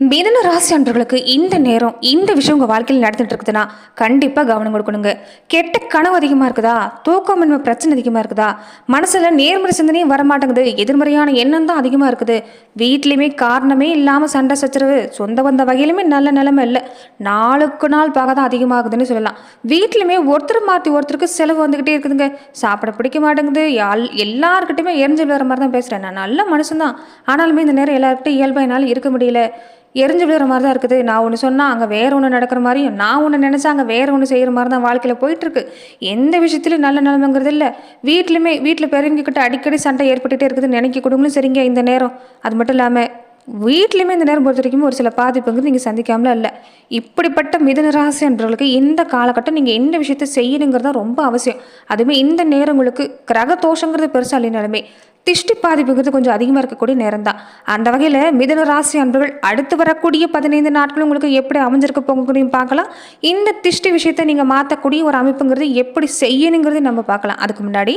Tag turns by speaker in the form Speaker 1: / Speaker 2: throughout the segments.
Speaker 1: மிதன ராசி அன்பர்களுக்கு இந்த நேரம் இந்த விஷயம் உங்கள் வாழ்க்கையில் நடந்துட்டு இருக்குதுன்னா கண்டிப்பாக கவனம் கொடுக்கணுங்க. கெட்ட கனவு அதிகமாக இருக்குதா? தூக்கமின்மை பிரச்சனை அதிகமாக இருக்குதா? மனசில் நேர்மறை சிந்தனையும் வரமாட்டேங்குது. எதிர்மறையான எண்ணம் தான் அதிகமாக இருக்குது. வீட்லேயுமே காரணமே இல்லாமல் சண்டை சச்சரவு சொந்த வந்த வகையிலுமே நல்ல நிலைமை இல்லை. நாளுக்கு நாள் பார்க்க தான் அதிகமாகுதுன்னு சொல்லலாம். வீட்லையுமே ஒருத்தர் மாற்றி ஒருத்தருக்கு செலவு வந்துக்கிட்டே இருக்குதுங்க. சாப்பிட பிடிக்க மாட்டேங்குது. யால் எல்லாருக்கிட்டையுமே எரிஞ்சு விழுற மாதிரி தான் பேசுகிறேன் நான் நல்ல மனுஷன்தான். ஆனாலுமே இந்த நேரம் எல்லாருக்கிட்டையும் இயல்பாக என்னால் இருக்க முடியல. எரிஞ்சு விழுற மாதிரி தான் இருக்குது. நான் ஒன்று சொன்னால் அங்கே வேறு ஒன்று நடக்கிற மாதிரியும் நான் ஒன்று நினச்சா அங்கே வேறு ஒன்று செய்கிற மாதிரி தான் வாழ்க்கையில் போயிட்டுருக்கு. எந்த விஷயத்துலையும் நல்ல நிலைமைங்கிறது இல்லை. வீட்லையுமே வீட்டில் பெரியவங்கக்கிட்ட அடிக்கடி சண்டை ஏற்பட்டுகிட்டே இருக்குதுன்னு நினைக்க கொடுங்களும் சரிங்க இந்த நேரம். அது மட்டும் இல்லாமல் வீட்லையுமே இந்த நேரம் பொறுத்த வரைக்கும் ஒரு சில பாதிப்புங்கிறது நீங்கள் சந்திக்காமலாம் இல்லை இப்படிப்பட்ட மிதன ராசி என்றவர்களுக்கு இந்த காலகட்டம் நீங்கள் எந்த விஷயத்தை செய்யணுங்கிறது தான் ரொம்ப அவசியம். அதுவுமே இந்த நேரம் உங்களுக்கு கிரக தோஷங்கிறது பெருசாக இல்லைனாலுமே திஷ்டி பாதிப்புங்கிறது கொஞ்சம் அதிகமாக இருக்கக்கூடிய நேரம் தான் அந்த வகையில் மிதன ராசி அன்பர்கள் அடுத்து வரக்கூடிய பதினைந்து நாட்கள் உங்களுக்கு எப்படி அமைஞ்சிருக்க போகக்கூடியும் பார்க்கலாம். இந்த திஷ்டி விஷயத்தை நீங்கள் மாற்றக்கூடிய ஒரு அமைப்புங்கிறது எப்படி செய்யணுங்கிறது நம்ம பார்க்கலாம். அதுக்கு முன்னாடி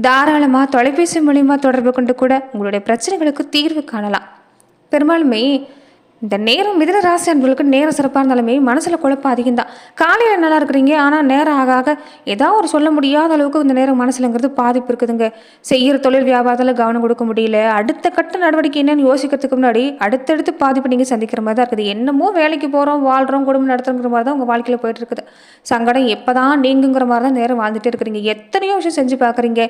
Speaker 1: தாராளமாக தொலைபேசி மூலிமா தொடர்பு கொண்டு கூட உங்களுடைய பிரச்சனைகளுக்கு தீர்வு காணலாம். பெரும்பாலுமே இந்த நேரம் மிதன ராசி அன்பர்களுக்கு நேரம் சிறப்பாக இருந்தாலுமே மனசில் குழப்பம் அதிகம் தான் காலையில் நல்லா இருக்கிறீங்க. ஆனால் நேரம் ஆக ஆக ஏதாவது ஒரு சொல்ல முடியாத அளவுக்கு இந்த நேரம் மனசுலங்கிறது பாதிப்பு இருக்குதுங்க. செய்கிற தொழில் வியாபாரத்தில் கவனம் கொடுக்க முடியல. அடுத்த கட்ட நடவடிக்கை என்னன்னு யோசிக்கிறதுக்கு முன்னாடி அடுத்தடுத்து பாதிப்பு நீங்கள் சந்திக்கிற மாதிரி தான் இருக்குது. என்னமோ வேலைக்கு போகிறோம் வாழ்கிறோம் குடும்பம் நடத்துங்கிற மாதிரி தான் உங்கள் வாழ்க்கையில் போயிட்டு இருக்குது சங்கடம் எப்போ தான் நீங்குங்கிற மாதிரி தான் நேரம் வாழ்ந்துட்டு இருக்கிறீங்க. எத்தனையோ விஷயம் செஞ்சு பார்க்குறீங்க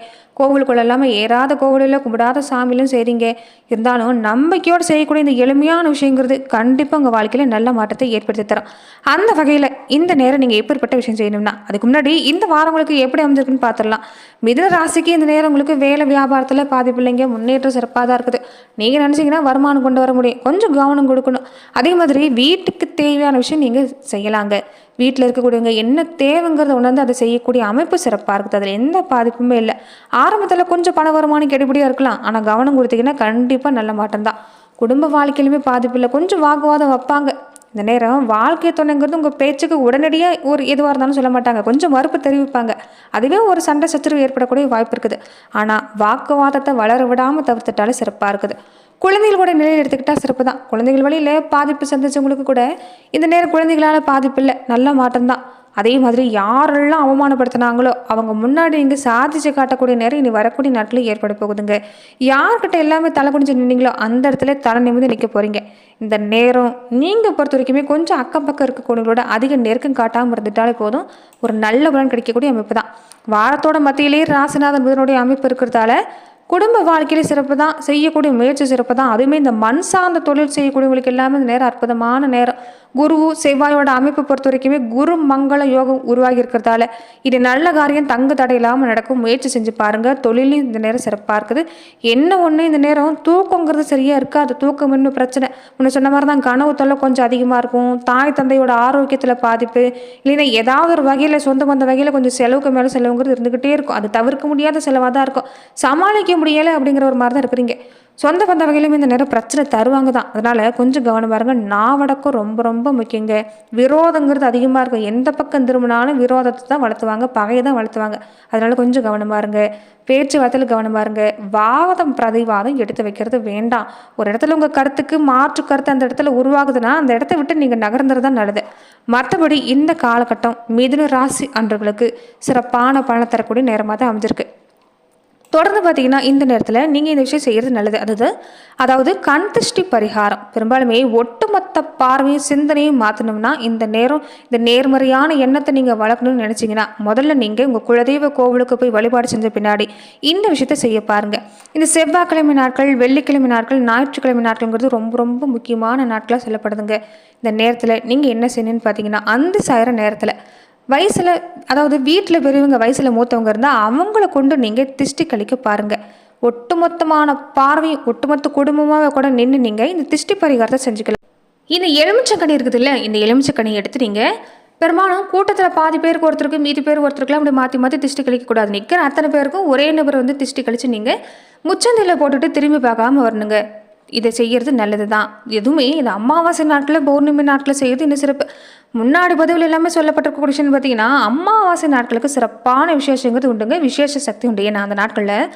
Speaker 1: கோவிலுக்குள்ள இல்லாமல் ஏறாத கோவிலில் கும்பிடாத சாமியிலும் செய்கிறீங்க இருந்தாலும் நம்பிக்கையோடு செய்யக்கூடிய இந்த எளிமையான விஷயங்கிறது கண்டிப்பாக உங்கள் வாழ்க்கையில் நல்ல மாற்றத்தை ஏற்படுத்தி தரும். அந்த வகையில் இந்த நேரம் நீங்கள் எப்படிப்பட்ட விஷயம் செய்யணும்னா அதுக்கு முன்னாடி இந்த வாரம் உங்களுக்கு எப்படி அமைஞ்சிருக்குன்னு பார்த்துடலாம் மிதன ராசிக்கு இந்த நேரம் உங்களுக்கு வேலை வியாபாரத்தில் பாதி பிள்ளைங்க முன்னேற்றம் சிறப்பாக தான் இருக்குது. நீங்கள் நினச்சிங்கன்னா வருமானம் கொண்டு வர முடியும். கொஞ்சம் கவனம் கொடுக்கணும். அதே மாதிரி வீட்டுக்கு தேவையான விஷயம் நீங்கள் செய்யலாங்க. வீட்டில் இருக்கக்கூடியவங்க என்ன தேவைங்கிறத உணர்ந்து அதை செய்யக்கூடிய அமைப்பு சிறப்பாக இருக்குது. அதில் எந்த பாதிப்புமே இல்லை. ஆரம்பத்தில் கொஞ்சம் பண வருமானம் கெடுபடியாக இருக்கலாம். ஆனால் கவனம் கொடுத்தீங்கன்னா கண்டிப்பாக நல்ல மாற்றம் தான். குடும்ப வாழ்க்கையிலுமே பாதிப்பு இல்லை. கொஞ்சம் வாக்குவாதம் வைப்பாங்க. இந்த நேரம் வாழ்க்கை துணைங்கிறது உங்கள் பேச்சுக்கு உடனடியாக ஒரு எதுவாக இருந்தாலும் சொல்ல மாட்டாங்க. கொஞ்சம் மறுப்பு தெரிவிப்பாங்க. அதுவே ஒரு சண்டை சச்சரவு ஏற்படக்கூடிய வாய்ப்பு இருக்குது. ஆனால் வாக்குவாதத்தை வளர விடாமல் தவிர்த்துட்டாலே சிறப்பாக இருக்குது. குழந்தைகள் கூட நிலையில் எடுத்துக்கிட்டால் சிறப்பு தான். குழந்தைகள் வழியில் பாதிப்பு சந்திச்சவங்களுக்கு கூட இந்த நேரம் குழந்தைகளால் பாதிப்பு இல்லை. நல்ல மாற்றம்தான். அதே மாதிரி யாரெல்லாம் அவமானப்படுத்தினாங்களோ அவங்க முன்னாடி நீங்கள் சாதிச்சு காட்டக்கூடிய நேரம் இனி வரக்கூடிய நாட்டில் ஏற்பட போகுதுங்க. யார்கிட்ட எல்லாமே தலை குனிஞ்சு நின்னீங்களோ அந்த இடத்துல தலை நிமிந்து நிற்க போகிறீங்க இந்த நேரம் நீங்கள் பொறுத்த வரைக்குமே கொஞ்சம் அக்கம் பக்கம் இருக்கக்கூடியவங்களோட அதிக நெருக்கம் காட்டாமல் இருந்துட்டாலே போதும். ஒரு நல்ல பலன் கிடைக்கக்கூடிய அமைப்பு தான். வாரத்தோட மத்தியிலேயே ராசிநாதன் புதனுடைய அமைப்பு இருக்கிறதால குடும்ப வாழ்க்கையில சிறப்பு தான் செய்யக்கூடிய முயற்சி சிறப்பு தான். அதுவுமே இந்த மண் சார்ந்த தொழில் செய்யக்கூடியவங்களுக்கு எல்லாமே இந்த நேரம் அற்புதமான நேரம். குரு செவ்வாயோட அமைப்பு பொறுத்த வரைக்குமே குரு மங்கள யோகம் உருவாகி இருக்கிறதால இது நல்ல காரியம் தங்கு தடை இல்லாமல் நடக்கும். முயற்சி செஞ்சு பாருங்க. தொழிலும் இந்த நேரம் சிறப்பாக இருக்குது. என்ன ஒன்று இந்த நேரம்? தூக்கங்கிறது சரியா இருக்காது தூக்கம் இன்னும் பிரச்சனை. முன்ன சொன்ன மாதிரி தான் கனவு தொல்லை கொஞ்சம் அதிகமாக இருக்கும். தாய் தந்தையோட ஆரோக்கியத்தில் பாதிப்பு. இல்லைன்னா ஏதாவது ஒரு வகையில் சொந்த பந்த வகையில் கொஞ்சம் செலவுக்கு மேலே செலவுங்கிறது இருந்துக்கிட்டே இருக்கும். அது தவிர்க்க முடியாத செலவாக தான் இருக்கும். சமாளிக்க முடியலை அப்படிங்கிற ஒரு மாதிரி தான் இருக்கிறீங்க. சொந்த பந்த வகையிலுமே இந்த நேரம் பிரச்சனை தருவாங்க தான் அதனால் கொஞ்சம் கவனம் பாருங்க. நாவடக்கம் ரொம்ப ரொம்ப முக்கியங்க. விரோதங்கிறது அதிகமாக இருக்கும். எந்த பக்கம் திரும்பினாலும் விரோதத்தை தான் வளர்த்துவாங்க. பகையை தான் வளர்த்துவாங்க. அதனால் கொஞ்சம் கவனம் இருங்க பேச்சுவார்த்தையில் கவனம் இருங்க வாதம் பிரதிவாதம் எடுத்து வைக்கிறது வேண்டாம். ஒரு இடத்துல உங்கள் கருத்துக்கு மாற்று கருத்து அந்த இடத்துல உருவாகுதுன்னா அந்த இடத்த விட்டு நீங்கள் நகர்ந்துறது தான் நல்லது. மற்றபடி இந்த காலகட்டம் மிதுன ராசி அன்றர்களுக்கு சிறப்பான பலனை தரக்கூடிய நேரமாக தான் அமைஞ்சிருக்கு. தொடர்ந்து பார்த்தீங்கன்னா இந்த நேரத்தில் நீங்கள் இந்த விஷயம் செய்கிறது நல்லது. அதாவது அதாவது கண் திருஷ்டி பரிகாரம். பெரும்பாலுமே ஒட்டுமொத்த பார்வையும் சிந்தனையும் மாற்றணும்னா இந்த நேரம் இந்த நேர்மறையான எண்ணத்தை நீங்கள் வளர்க்கணும்னு நினச்சிங்கன்னா முதல்ல நீங்கள் உங்கள் குலதெய்வ கோவிலுக்கு போய் வழிபாடு செஞ்ச பின்னாடி இந்த விஷயத்தை செய்ய பாருங்கள் இந்த செவ்வாய்க்கிழமை நாட்கள் வெள்ளிக்கிழமை நாட்கள் ஞாயிற்றுக்கிழமை நாட்கள்ங்கிறது ரொம்ப ரொம்ப முக்கியமான நாட்களாக சொல்லப்படுதுங்க. இந்த நேரத்தில் நீங்கள் என்ன செய்யணும்னு பார்த்தீங்கன்னா அந்த சாயிர நேரத்தில் வயசில் அதாவது வீட்டில் பெரியவங்க வயசில் மூத்தவங்க இருந்தால் அவங்கள கொண்டு நீங்கள் திஷ்டி கழிக்க பாருங்கள் ஒட்டுமொத்தமான பார்வையும் ஒட்டுமொத்த குடும்பமாக கூட நின்று நீங்கள் இந்த திஷ்டி பரிகாரத்தை செஞ்சுக்கலாம். இந்த எலுமிச்சக்கனி இருக்குது இல்லை இந்த எலுமிச்சக்கனி எடுத்து நீங்கள் பெரும்பாலும் கூட்டத்தில் பாதி பேருக்கு ஒருத்தருக்கு மீதி பேர் ஒருத்தருக்குலாம் அப்படி மாற்றி மாற்றி திஷ்டி கழிக்கக்கூடாது நிற்கிற அத்தனை பேருக்கும் ஒரே நபர் வந்து திஷ்டி கழித்து நீங்கள் முச்சந்தையில் போட்டுட்டு திரும்பி பார்க்காம வரணுங்க. இதை செய்கிறது நல்லது தான் எதுவுமே இந்த அமாவாசை நாட்களில் பௌர்ணமி நாட்களில் செய்கிறது இன்னும் சிறப்பு. முன்னாடி பதிவில் எல்லாமே சொல்லப்பட்டிருக்க விஷயம் பார்த்தீங்கன்னா அமாவாசை நாட்களுக்கு சிறப்பான விசேஷங்கிறது உண்டுங்க. விசேஷ சக்தி உண்டு. ஏன்னா அந்த நாட்களில்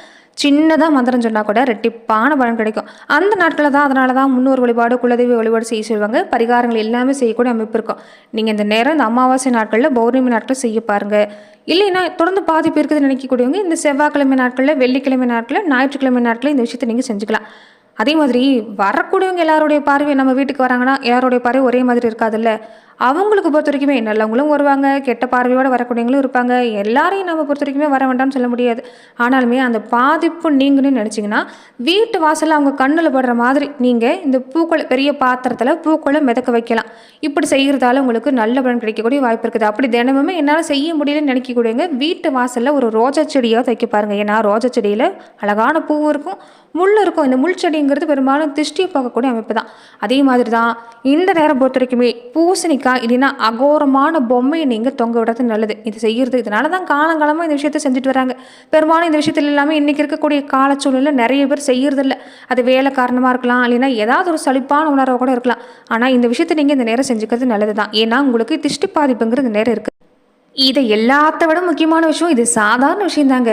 Speaker 1: சின்னதாக மந்திரம் சொன்னால் கூட ரெட்டிப்பான பலன் கிடைக்கும். அந்த நாட்களில் தான் அதனால தான் முன்னோர் வழிபாடு குலதெய்வ வழிபாடு செய்ய சொல்லுவாங்க. பரிகாரங்கள் எல்லாமே செய்யக்கூடிய அமைப்பு இருக்கும். நீங்கள் இந்த நேரம் இந்த அமாவாசை நாட்களில் பௌர்ணமி நாட்களில் செய்ய பாருங்கள் இல்லைன்னா தொடர்ந்து பாதிப்பு இருக்குதுன்னு நினைக்கக்கூடியவங்க இந்த செவ்வாய்க்கிழமை நாட்களில் வெள்ளிக்கிழமை நாட்களில் ஞாயிற்றுக்கிழமை நாட்களில் இந்த விஷயத்தை நீங்கள் செஞ்சுக்கலாம். அதே மாதிரி வரக்கூடியவங்க எல்லாருடைய பார்வை நம்ம வீட்டுக்கு வராங்கன்னா எல்லாருடைய பார்வை ஒரே மாதிரி இருக்காதுல்ல? அவங்களுக்கு பொறுத்த வரைக்குமே நல்லவங்களும் வருவாங்க கெட்ட பார்வையோடு வரக்கூடியவங்களும் இருப்பாங்க. எல்லாரையும் நம்ம பொறுத்த வரைக்குமே வர வேண்டாம்னு சொல்ல முடியாது. ஆனாலுமே அந்த பாதிப்பு நீங்கன்னு நினச்சிங்கன்னா வீட்டு வாசலில் அவங்க கண்ணில் படுற மாதிரி நீங்கள் இந்த பூக்களை பெரிய பாத்திரத்தில் பூக்களை மிதக்க வைக்கலாம். இப்படி செய்கிறதால உங்களுக்கு நல்ல பலன் கிடைக்கக்கூடிய வாய்ப்பு இருக்குது. அப்படி தினமுமே என்னால் செய்ய முடியலன்னு நினைக்கக்கூடியவங்க வீட்டு வாசலில் ஒரு ரோஜா செடியாக வைக்க பாருங்கள் ஏன்னா ரோஜா செடியில் அழகான பூவும் இருக்கும் முள் இருக்கும். இந்த முள் செடிங்கிறது பெரும்பாலும் திருஷ்டியை பார்க்கக்கூடிய அமைப்பு தான். அதே மாதிரி தான் இந்த நேரம் பொறுத்த வரைக்குமே பூசணிக்காய் இல்லைன்னா அகோரமான பொம்மையை நீங்கள் தொங்க விடுறது நல்லது. இது செய்கிறது இதனால தான் காலங்காலமாக இந்த விஷயத்தை செஞ்சுட்டு வராங்க. பெரும்பாலும் இந்த விஷயத்தில் எல்லாமே இன்றைக்கி இருக்கக்கூடிய காலச்சூழலில் நிறைய பேர் செய்கிறதில்ல அது வேலை காரணமாக இருக்கலாம் இல்லைன்னா ஏதாவது ஒரு சலிப்பான உணர்வை கூட இருக்கலாம். ஆனால் இந்த விஷயத்தை நீங்கள் இந்த நேரம் செஞ்சுக்கிறது நல்லது தான் ஏன்னா உங்களுக்கு திஷ்டி பாதிப்புங்கிறது நேரம் இருக்குது இதை எல்லாத்த விட முக்கியமான விஷயம் இது சாதாரண விஷயம்தாங்க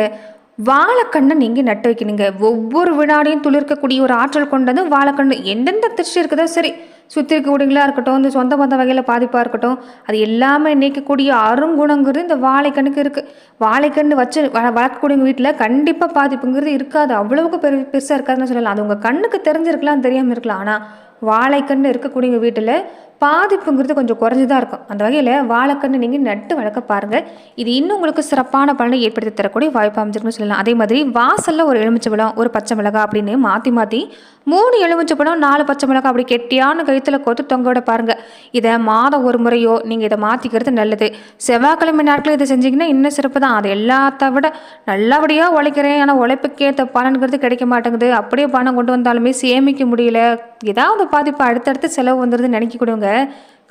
Speaker 1: வாழைக்கண்ணை நீங்கள் நட்டு வைக்கணுங்க. ஒவ்வொரு வினாடியும் துளிர்க்கக்கூடிய ஒரு ஆற்றல் கொண்டது வாழைக்கண்ணு. எந்தெந்த திருஷ்டி இருக்குதோ சரி சுற்றி இருக்கக்கூடியங்களா இருக்கட்டும் இந்த சொந்த பந்த வகையில் பாதிப்பாக இருக்கட்டும் அது எல்லாமே நீக்கக்கூடிய அருங்குணங்கிறது இந்த வாழைக்கண்ணுக்கு இருக்குது வாழைக்கண்ணு வச்சு வ வளர்க்கக்கூடியவங்க வீட்டில் கண்டிப்பாக பாதிப்புங்கிறது இருக்காது. அவ்வளவுக்கு பெரு பெருசாக இருக்காதுன்னு சொல்லலாம். அது உங்கள் கண்ணுக்கு தெரிஞ்சிருக்கலாம் தெரியாமல் இருக்கலாம். ஆனால் வாழைக்கன்று இருக்கக்கூடிய வீட்டில் பாதிப்புங்கிறது கொஞ்சம் குறைஞ்சி தான் இருக்கும். அந்த வகையில் வாழைக்கன்று நீங்கள் நட்டு வளர்க்க பாருங்கள் இது இன்னும் உங்களுக்கு சிறப்பான பலனை ஏற்படுத்தி தரக்கூடிய வாய்ப்பு அமைஞ்சிருக்குன்னு சொல்லலாம். அதே மாதிரி வாசலில் ஒரு எலுமிச்சை பழம் ஒரு பச்சை மிளகா அப்படின்னு மாற்றி மாற்றி மூணு எலுமிச்சை பழம் நாலு பச்சை மிளகா அப்படி கெட்டியான கழுத்தில் கோத்து தொங்க விட பாருங்கள் இதை மாதம் ஒரு முறையோ நீங்கள் இதை மாற்றிக்கிறது நல்லது. செவ்வாய்க்கிழமை நாட்களில் இதை செஞ்சீங்கன்னா இன்னும் சிறப்பு தான். அது எல்லாத்த விட நல்லபடியாக உழைக்கிறேன். ஆனால் உழைப்புக்கேற்ற பலன்கிறது கிடைக்க மாட்டேங்குது. அப்படியே பணம் கொண்டு வந்தாலுமே சேமிக்க முடியல. ஏதாவது பாதிப்பு அடுத்தடுத்து செலவு வந்துடுதுன்னு கொடுங்க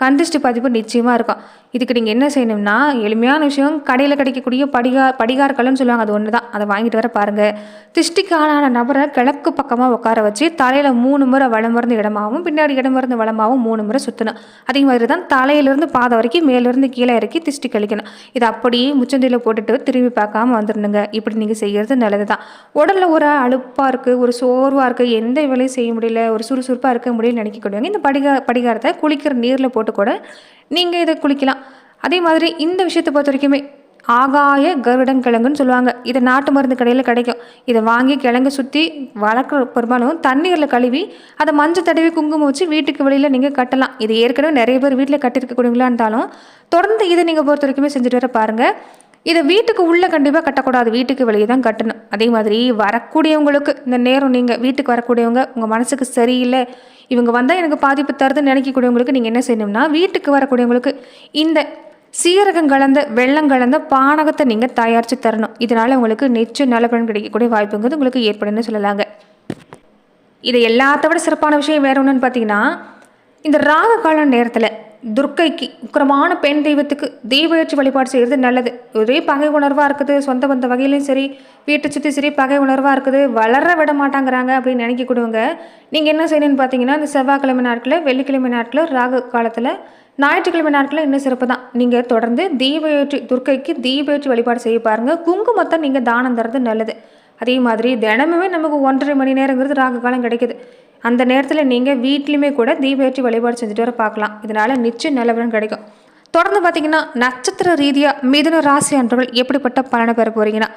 Speaker 1: கந்திஷ்டி பாதிப்பு நிச்சயமாக இருக்கும். இதுக்கு நீங்கள் என்ன செய்யணும்னா எளிமையான விஷயம் கடையில் கிடைக்கக்கூடிய படிகா படிகார்கள்னு சொல்லுவாங்க அது ஒன்று தான் அதை வாங்கிட்டு வர பாருங்கள் திஷ்டிக்கு ஆளான நபரை கிழக்கு பக்கமாக உட்கார வச்சு தலையில் மூணு முறை வளமருந்து இடமாகவும் பின்னாடி இடமருந்து வளமாகவும் மூணு முறை சுற்றணும் அதே மாதிரி தான் தலையிலேருந்து பாதை வரைக்கும் மேலேருந்து கீழே இறக்கி திஷ்டி கழிக்கணும். இது அப்படியே முச்சந்தியில் போட்டுட்டு திரும்பி பார்க்காம வந்துடணுங்க. இப்படி நீங்கள் செய்கிறது நல்லது தான் உடலில் ஒரு அலுப்பாக இருக்குது ஒரு சோர்வாக இருக்குது எந்த வேலையும் செய்ய முடியல ஒரு சுறுசுறுப்பாக இருக்க முடியலன்னு நினைக்கக்கூடியவங்க இந்த படிகா படிகாரத்தை குளிக்கிற நீரில் போட்டு கூட நீங்கள் இதை குளிக்கலாம். அதே மாதிரி இந்த விஷயத்தை பொறுத்த வரைக்குமே ஆகாய கருடங்கிழங்குன்னு சொல்லுவாங்க. இது நாட்டு மருந்து கடையில் கிடைக்கும். இதை வாங்கி கிழங்கு சுற்றி வளர்க்குற பெரும்பாலும் தண்ணீரில் கழுவி அதை மஞ்சள் தடவி குங்குமம் வச்சு வீட்டுக்கு வெளியில் நீங்கள் கட்டலாம். இது ஏற்கனவே நிறைய பேர் வீட்டில் கட்டியிருக்கக்கூடியவங்களா இருந்தாலும் தொடர்ந்து இதை நீங்கள் பொறுத்த வரைக்குமே செஞ்சுட்டு வர பாருங்கள் இதை வீட்டுக்கு உள்ளே கண்டிப்பாக கட்டக்கூடாது. வீட்டுக்கு வெளியே தான் கட்டணும். அதே மாதிரி வரக்கூடியவங்களுக்கு இந்த நேரம் நீங்கள் வீட்டுக்கு வரக்கூடியவங்க உங்கள் மனசுக்கு சரியில்லை இவங்க வந்தால் எனக்கு பாதிப்பு தருதுன்னு நினைக்கக்கூடியவங்களுக்கு நீங்கள் என்ன செய்யணும்னா வீட்டுக்கு வரக்கூடியவங்களுக்கு இந்த சீரகம் கலந்த வெள்ளம் கலந்த பானகத்தை நீங்கள் தயாரித்து தரணும். இதனால் உங்களுக்கு நிச்சயம் நல்ல பலன் கிடைக்கக்கூடிய வாய்ப்புங்கிறது உங்களுக்கு ஏற்படும்னு சொல்லலாங்க. இது எல்லாத்த விட சிறப்பான விஷயம் வேற ஒன்றுன்னு பார்த்தீங்கன்னா இந்த ராக கால நேரத்தில் துர்க்கைக்கு உக்கிரமான பெண் தெய்வத்துக்கு தெய்வயற்றி வழிபாடு செய்கிறது நல்லது. ஒரே பகை உணர்வாக இருக்குது. சொந்த பந்த வகையிலையும் சரி வீட்டை சுற்றி சரி பகை உணர்வாக இருக்குது. வளர விட மாட்டாங்கிறாங்க அப்படின்னு நினைக்கக்கூடியவங்க நீங்கள் என்ன செய்யணும்னு பார்த்தீங்கன்னா இந்த செவ்வாய்க்கிழமை நாட்களில் வெள்ளிக்கிழமை நாட்களில் ராகு காலத்தில் ஞாயிற்றுக்கிழமை நாட்களில் இன்னும் சிறப்பு தான்? நீங்கள் தொடர்ந்து தீபேற்றி துர்க்கைக்கு தீபேற்றி வழிபாடு செய்ய பாருங்கள் குங்குமத்தை நீங்கள் தானம் தரது நல்லது. அதே மாதிரி தினமுமே நமக்கு ஒன்றரை மணி நேரங்கிறது ராகு காலம் கிடைக்குது. அந்த நேரத்தில் நீங்கள் வீட்லேயுமே கூட தீபேற்றி வழிபாடு செஞ்சுட்டு வர பார்க்கலாம் இதனால் நிச்சயம் நல்லபலன் கிடைக்கும். தொடர்ந்து பார்த்தீங்கன்னா நட்சத்திர ரீதியாக மிதுன ராசி அன்றவர்கள் எப்படிப்பட்ட பலனை பெற போகிறீங்கன்னா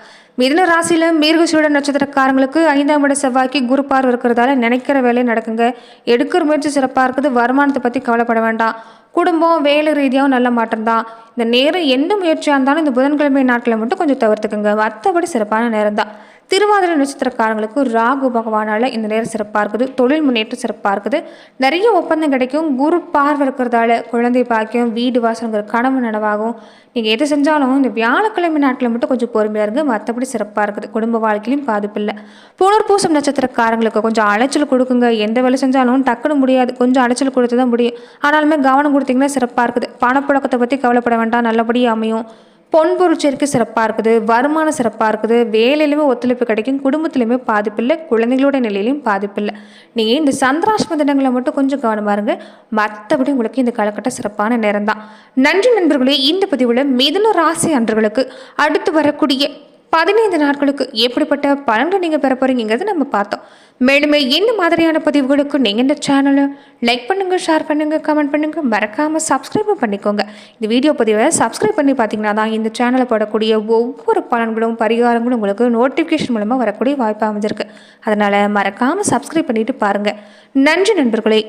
Speaker 1: மிதுன ராசியில் மீர்கசூட நட்சத்திரக்காரங்களுக்கு ஐந்தாம் இட செவ்வாய்க்கு குரு பார்வை இருக்கிறதால நினைக்கிற வேலையை நடக்குங்க. எடுக்கிற முயற்சி சிறப்பாக இருக்குது. வருமானத்தை பற்றி கவலைப்பட வேண்டாம். குடும்பம் வேலை ரீதியாகவும் நல்ல மாற்றம் தான். இந்த நேரம் எந்த முயற்சியாக இருந்தாலும் இந்த புதன்கிழமை நாட்களை மட்டும் கொஞ்சம் தவிர்த்துக்குங்க. மற்றபடி சிறப்பான நேரம் தான். திருவாதிரை நட்சத்திரக்காரங்களுக்கு ராகு பகவானால் இந்த நேரம் சிறப்பாக இருக்குது. தொழில் முன்னேற்றம் சிறப்பாக இருக்குது. நிறைய ஒப்பந்தம் கிடைக்கும். குரு பார்வை இருக்கிறதால குழந்தை பாக்கியம் வீடு வாசல்ங்கிற கனவு நனவாகும். நீங்கள் எது செஞ்சாலும் இந்த வியாழக்கிழமை நாட்டில் மட்டும் கொஞ்சம் பொறுமையாக இருங்க மற்றபடி சிறப்பாக இருக்குது. குடும்ப வாழ்க்கையிலும் பாதிப்பில்லை புனர் புனர்பூசம் நட்சத்திரக்காரங்களுக்கு கொஞ்சம் அலைச்சல் கொடுக்குங்க. எந்த வேலை செஞ்சாலும் டக்குன்னு முடியாது. கொஞ்சம் அலைச்சல் கொடுத்து தான் முடியும். ஆனாலுமே கவனம் கொடுத்தீங்கன்னா சிறப்பாக இருக்குது. பணப்புழக்கத்தை பற்றி கவலைப்பட வேண்டாம். நல்லபடியாக அமையும். பொன்பொருள் சேர்க்கை சிறப்பாக இருக்குது வருமானம் சிறப்பாக இருக்குது வேலையிலுமே ஒத்துழைப்பு கிடைக்கும் குடும்பத்துலையுமே பாதிப்பில்லை குழந்தைகளோட நிலையிலையும் பாதிப்பில்லை. நீங்கள் இந்த சந்திராஷ்ம தினங்களை மட்டும் கொஞ்சம் கவனமாக இருங்க. மற்றபடி உங்களுக்கு இந்த காலகட்டம் சிறப்பான நேரம் தான் நன்றி நண்பர்களே இந்த பதிவில் மிதுன ராசி அன்றர்களுக்கு அடுத்து வரக்கூடிய பதினைந்து நாட்களுக்கு எப்படிப்பட்ட பலன்கள் நீங்கள் பெற போகிறீங்கிறத நம்ம பார்த்தோம். மேலுமே இந்த மாதிரியான பதிவுகளுக்கு நீங்கள் இந்த சேனலை லைக் பண்ணுங்கள் ஷேர் பண்ணுங்கள் கமெண்ட் பண்ணுங்கள் மறக்காமல் சப்ஸ்கிரைபும் பண்ணிக்கோங்க. இந்த வீடியோ பதிவை சப்ஸ்கிரைப் பண்ணி பார்த்தீங்கன்னா தான் இந்த சேனலை போடக்கூடிய ஒவ்வொரு பலன்களும் பரிகாரங்களும் உங்களுக்கு நோட்டிஃபிகேஷன் மூலமாக வரக்கூடிய வாய்ப்பு அமைஞ்சிருக்கு. அதனால் மறக்காமல் சப்ஸ்கிரைப் பண்ணிவிட்டு பாருங்கள் நன்றி நண்பர்களே.